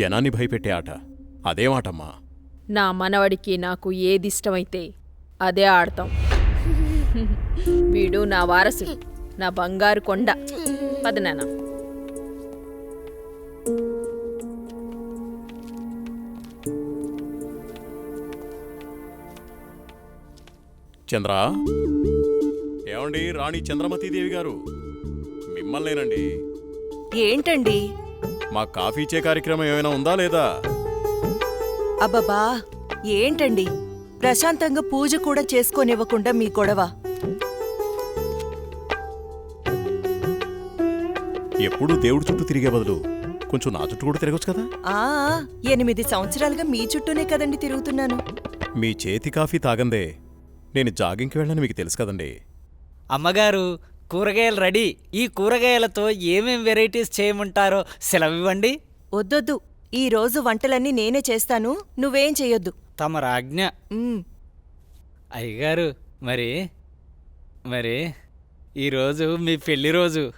జనాన్ని భయపెట్టే ఆట. అదేమాటమ్మా నా మనవడికి నాకు ఏదిష్టమైతే అదే ఆడతాం. వీడు నా వారసుడు నా బంగారు కొండ. పదనాన్న చంద్ర. ఏమండి రాణి చంద్రమతీదేవి గారు? మిమ్మల్నేనండి. ఏంటండి? మా కాఫీ ఇచ్చే కార్యక్రమం ఏమైనా ఉందా లేదా? అబ్బబ్బా ఏంటండి? ప్రశాంతంగా పూజ కూడా చేసుకోనివ్వకుండా మీ గొడవ. ఎప్పుడూ దేవుడి చుట్టూ తిరిగే బదులు కొంచెం నా చుట్టూ కూడా తిరగచ్చు కదా? ఆ ఎనిమిది సంవత్సరాలుగా మీ చుట్టూనే కదండి తిరుగుతున్నాను. మీ చేతి కాఫీ తాగందే. నేను జాగింగ్కి వెళ్ళని మీకు తెలుసు కదండి. అమ్మగారు కూరగాయలు రెడీ. ఈ కూరగాయలతో ఏమేం వెరైటీస్ చేయమంటారో సెలవివ్వండి. వద్దొద్దు. ఈ రోజు వంటలన్నీ నేనే చేస్తాను. నువ్వేం చెయ్యొద్దు. తమ రాజ్ఞ ఉమ్, అయ్యగారు మరి మరి ఈరోజు మీ పెళ్ళి రోజు.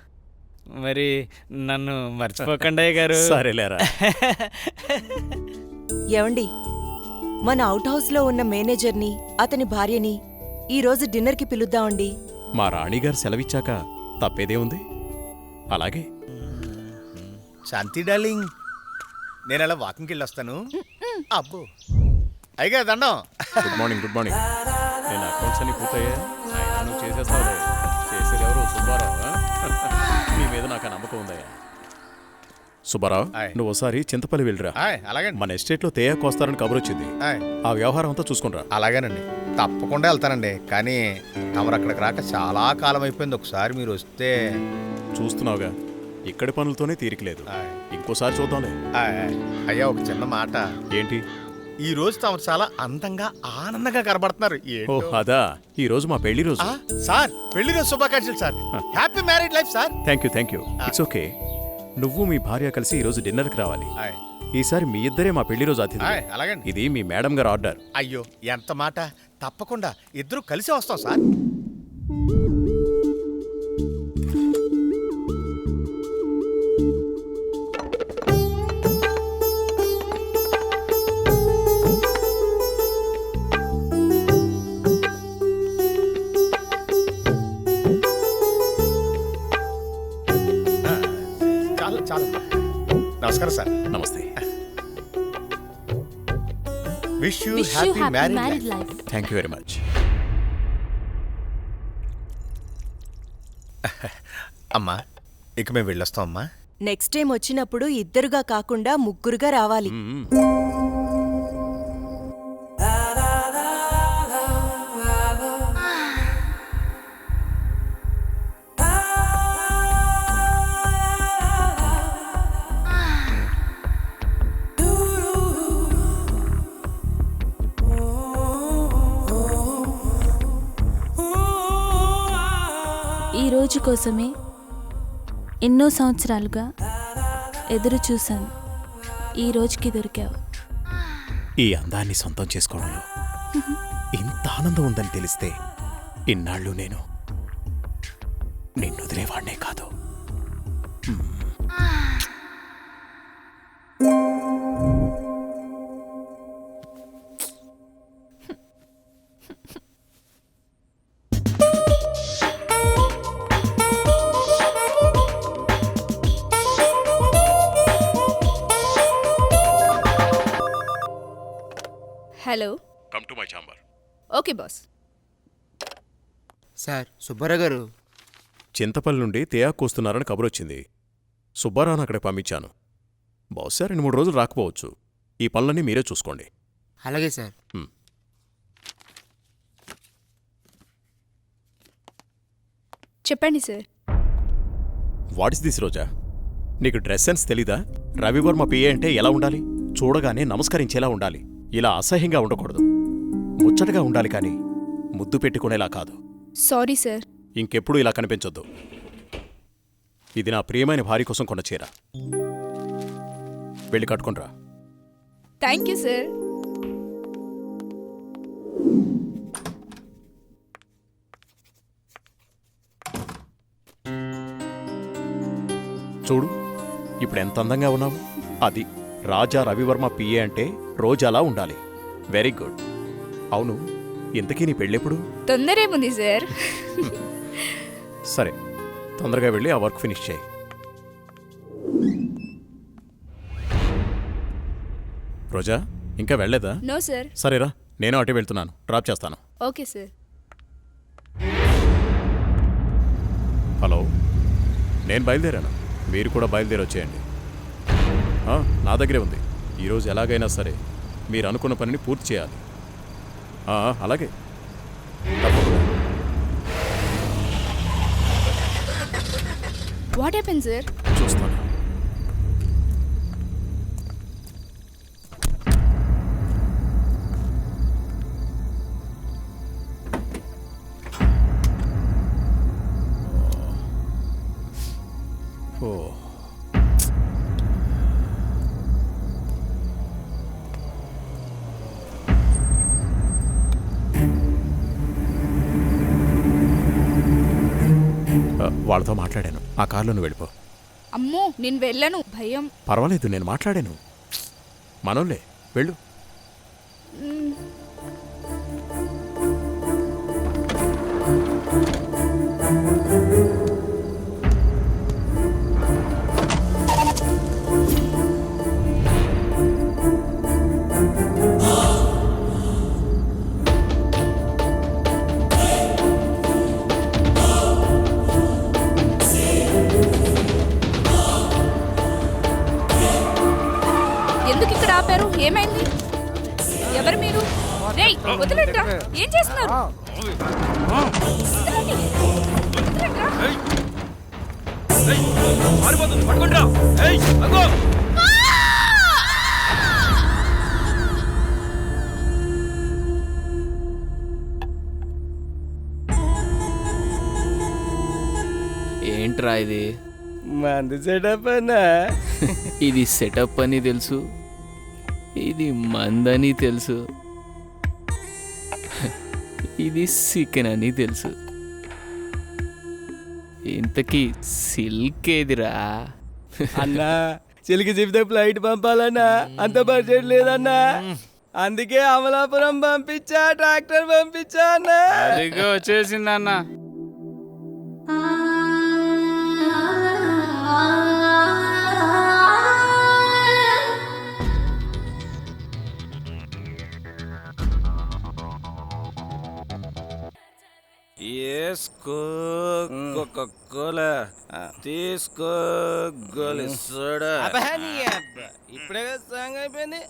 మరి నన్ను మర్చిపోకండి అయ్యగారు. సరేలేరా. ఏవండి మన అవుట్ హౌస్లో ఉన్న మేనేజర్ని అతని భార్యని ఈ రోజు డిన్నర్కి పిలుద్దామండి. మా రాణిగారు సెలవిచ్చాక తప్పేదే ఉంది? అలాగే. శాంతి డార్లింగ్. నేను అలా వాకింగ్కి వెళ్ళి వస్తాను అబ్బో. అయ్యగా దండం. Good morning good morning. నేను అకౌంట్స్ అన్ని పూర్తయ్యా. చేసేస్తావులే. చేసేది ఎవరు? సుబ్బారావు? నీ మీద నాకు నమ్మకం ఉందయ్యా. సుబ్బారావు ఆయ్. నువ్వు ఒకసారి చింతపల్లి వెళ్ళిరా. ఆయ్, అలాగండి. మన ఎస్టేట్లో తేయాకు వస్తారని కబురు వచ్చింది. ఆయ్, ఆ వ్యవహారం అంతా చూసుకునిరా అలాగేనండి. తప్పకుండా వెళ్తానండి. కానీ తమరు అక్కడికి రాక చాలా కాలం అయిపోయింది. ఒకసారి మీరు వస్తే చూస్తున్నావుగా. ఇక్కడి పనులతోనే తీరికలేదు. ఆయ్, ఇంకోసారి చూద్దాంలే. ఆయ్, ఆయ్. అయ్యా ఒక చిన్న మాట. ఏంటి? ఈ రోజు తమరు చాలా అందంగా ఆనందంగా కనబడుతున్నారు. ఓ ఏంటో. అదా. ఈ రోజు మా పెళ్ళి రోజు. ఆ, సార్ పెళ్ళి రోజు శుభాకాంక్షలు sir. Happy marriage life sir. Thank you thank you it's okay నువ్వు మీ భార్య కలిసి ఈ రోజు డిన్నర్కి రావాలి. ఈసారి మీ ఇద్దరే మా పెళ్ళి రోజు అతిథి ఇది మీ మేడం గారు ఆర్డర్. అయ్యో ఎంత మాట? తప్పకుండా ఇద్దరు కలిసి వస్తాం సార్. నమస్కారం సార్. నమస్తే. Wish you happy marriage life. Thank you very much అమ్మా ఇక మేము వెళ్ళొస్తాం అమ్మా. నెక్స్ట్ టైం వచ్చినప్పుడు ఇద్దరుగా కాకుండా ముగ్గురుగా రావాలి. రోజు కోసమే ఎన్నో సంవత్సరాలుగా ఎదురు చూశాను ఈ రోజుకి దొరికావు. ఈ అందాన్ని సొంతం చేసుకోవడంలో ఇంత ఆనందం ఉందని తెలిస్తే ఇన్నాళ్ళు నేను నిన్ను వదిలేవాడినే కాదు. సార్ సుబ్బారావు గారు. చింతపల్లి నుండి తేయాకు వస్తున్నారని కబురు వచ్చింది సుబ్బారావును అక్కడికి పంపించాను. బహుశా రెండు మూడు రోజులు రాకపోవచ్చు. ఈ పనులన్నీ మీరే చూసుకోండి. అలాగే సార్. చెప్పండి sir. What is this Roja? నీకు డ్రెస్ సెన్స్ తెలీదా? రవివర్మ పిఏ అంటే ఎలా ఉండాలి? చూడగానే నమస్కరించేలా ఉండాలి. ఇలా అసహ్యంగా ఉండకూడదు. ముచ్చటగా ఉండాలి కానీ ముద్దు పెట్టుకునేలా కాదు. Sorry sir. ఇంకెప్పుడు ఇలా కనిపించొద్దు. ఇది నా ప్రియమైన భార్య కోసం కొన్న చీర. వెళ్ళి కట్టుకుంట్రా థ్యాంక్ యూ సార్. చూడు ఇప్పుడు ఎంత అందంగా ఉన్నావు. అది రాజా రవివర్మ పిఏ అంటే రోజాలా ఉండాలి. Very good. అవును ఇంతకీ నీ పెళ్ళెప్పుడు? తొందర ఏముంది సార్. సరే తొందరగా వెళ్ళి ఆ వర్క్ ఫినిష్ చేయి. రోజా ఇంకా వెళ్ళలేదా? No sir. సరేరా నేను అటు వెళ్తున్నాను. డ్రాప్ చేస్తాను. Okay sir. హలో. నేను బయలుదేరాను. మీరు కూడా బయలుదేరి వచ్చేయండి నా దగ్గరే ఉంది. ఈరోజు ఎలాగైనా సరే మీరు అనుకున్న పనిని పూర్తి చేయాలి. అలాగే. వాట్ హ్యాపెన్ సార్ చూస్తాను. ఓ. వాళ్ళతో మాట్లాడాను. ఆ కార్లో నువ్వు వెళ్ళిపో. అమ్మో నేను వెళ్ళను. భయం. పర్వాలేదు నేను మాట్లాడాను. మనోళ్ళే వెళ్ళు. రేయ్ వదిలేట్రా ఏం చేస్తున్నారు. ఏంట్రా ఇది? మంది సెటప్ అన్నా. ఇది సెటప్ అని తెలుసు. ఇది మందని తెలుసు. ఇది సికెన్ అని తెలుసు. ఇంతకీ సిల్క్ ఏదిరా? అన్నా చిలికి చెబితే ఫ్లైట్ పంపాలన్నా అంత బడ్జెట్ లేదన్నా. అందుకే అమలాపురం పంపించా ట్రాక్టర్ పంపించా అన్నా. అదిగో వచ్చేసింది తీసుకో గోలి సోడా. ఇప్పుడే సాంగ్ అయిపోయింది.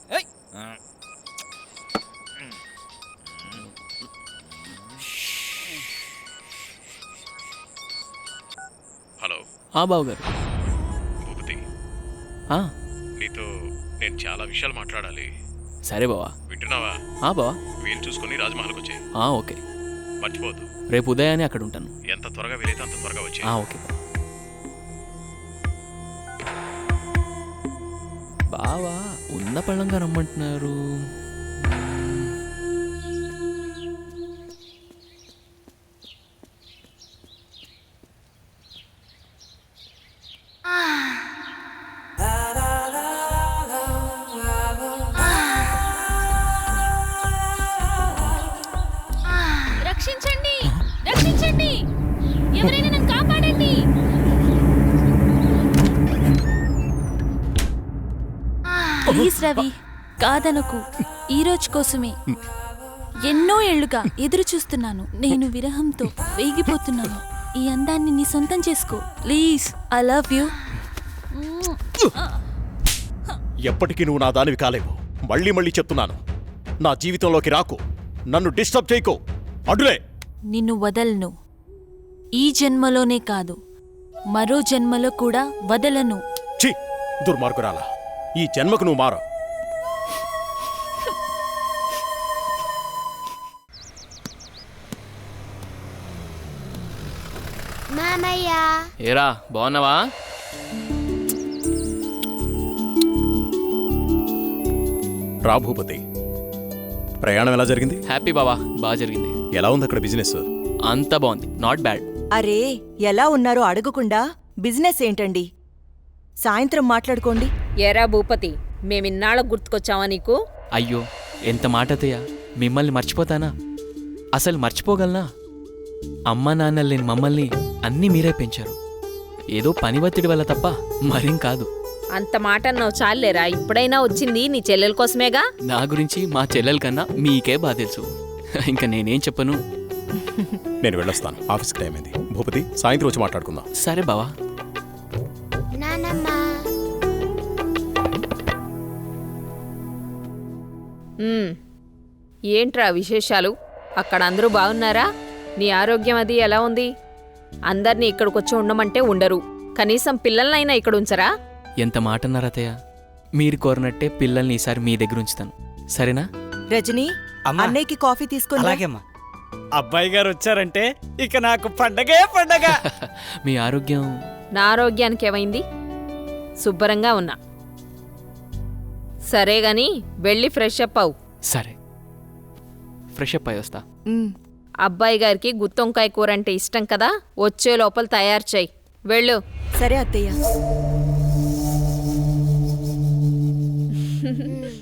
హలో. ఆ బాబు గారు భూపతి. ఆ, నీతో నేను చాలా విషయాలు మాట్లాడాలి. సరే బావా. వింటున్నావా? ఆ బావా. వీలు చూసుకుని రాజమహల్కి వచ్చాయి. ఆ, ఓకే. మర్చిపోవద్దు. రేపు ఉదయాన్నే అక్కడ ఉంటాను. ఎంత త్వరగా వీలైతే అంత త్వరగా వచ్చాయి. ఆ, ఓకే. బావా ఉన్న పళ్ళంగా రమ్మంటున్నారు. రవి కాదనకు. ఈ రోజు కోసమే. ఎన్నో ఏళ్ళుగా ఎదురు చూస్తున్నాను. నేను విరహంతో వేగిపోతున్నాను. ఈ అందాన్ని నీ సొంతం చేసుకో. Please I love you. ఎప్పటికీ నువ్వు నా దానివి కాలేవు. మళ్ళీ మళ్ళీ చెప్తున్నాను. నా జీవితంలోకి రాకు. నన్ను డిస్టర్బ్ చేయకు. అడ్డులే. నిన్ను వదలను. ఈ జన్మలోనే కాదు. మరో జన్మలో కూడా వదలను. ఛీ దుర్మార్గురాలా. ఈ జన్మకు నువ్వు మారు ఏరా బాగున్నావా? రా భూపతి. ప్రయాణం ఎలా జరిగింది? హ్యాపీ బావా బాగా జరిగింది. ఎలా ఉంది అక్కడ బిజినెస్? అంతా బాగుంది నాట్ బ్యాడ్ అరే ఎలా ఉన్నారో అడగకుండా బిజినెస్ ఏంటండి? సాయంత్రం మాట్లాడుకోండి. ఎరా భూపతి మేమిన్నాళ్ళకు గుర్తుకొచ్చావా నీకు? అయ్యో ఎంత మాట అత్తయ్య? మిమ్మల్ని మర్చిపోతానా? అసలు మర్చిపోగలనా? అమ్మ నాన్న లేని మమ్మల్ని అన్నీ మీరే పెంచారు. ఏదో పని ఒత్తిడి వల్ల తప్ప మరేం కాదు. అంత మాట అన్నావు చాలేరా ఇప్పుడైనా వచ్చింది నీ చెల్లెల కోసమేగా? నా గురించి మా చెల్లెల కన్నా మీకే బాగా తెలుసు. ఇంకా నేనేం చెప్పను? నేను వెళ్ళొస్తాను. ఆఫీస్కి టైం అయింది. భూపతి సాయంత్రం వచ్చి మాట్లాడుకుందాం. సరే బావా. ఏంట్రా విశేషాలు? అక్కడ అందరూ బాగున్నారా? నీ ఆరోగ్యం అది ఎలా ఉంది? అందర్నీ ఇక్కడికొచ్చి ఉండమంటే ఉండరు. కనీసం పిల్లలనైనా ఇక్కడ ఉంచరా ఎంత మాట అన్నారు అత్తయ్య? మీరు కోరినట్టే పిల్లల్ని ఈసారి మీ దగ్గర ఉంచుతాను సరేనా? రజనీ అమ్మా. అన్నయ్యకి కాఫీ తీసుకుని. అలాగేమ్మా అబ్బాయి గారు వచ్చారంటే ఇక నాకు పండగే పండగ. మీ ఆరోగ్యం? నా ఆరోగ్యానికి ఏమైంది? శుభ్రంగా ఉన్నా. సరే గాని వెళ్ళి ఫ్రెష్ అప్ అవు సరే. ఫ్రెష్ అప్ అయి వస్తా. ఉమ్. అబ్బాయి గారికి గుత్తొంకాయ కూర అంటే ఇష్టం కదా? వచ్చే లోపల తయారు చేయి వెళ్ళు. సరే అత్తయ్య.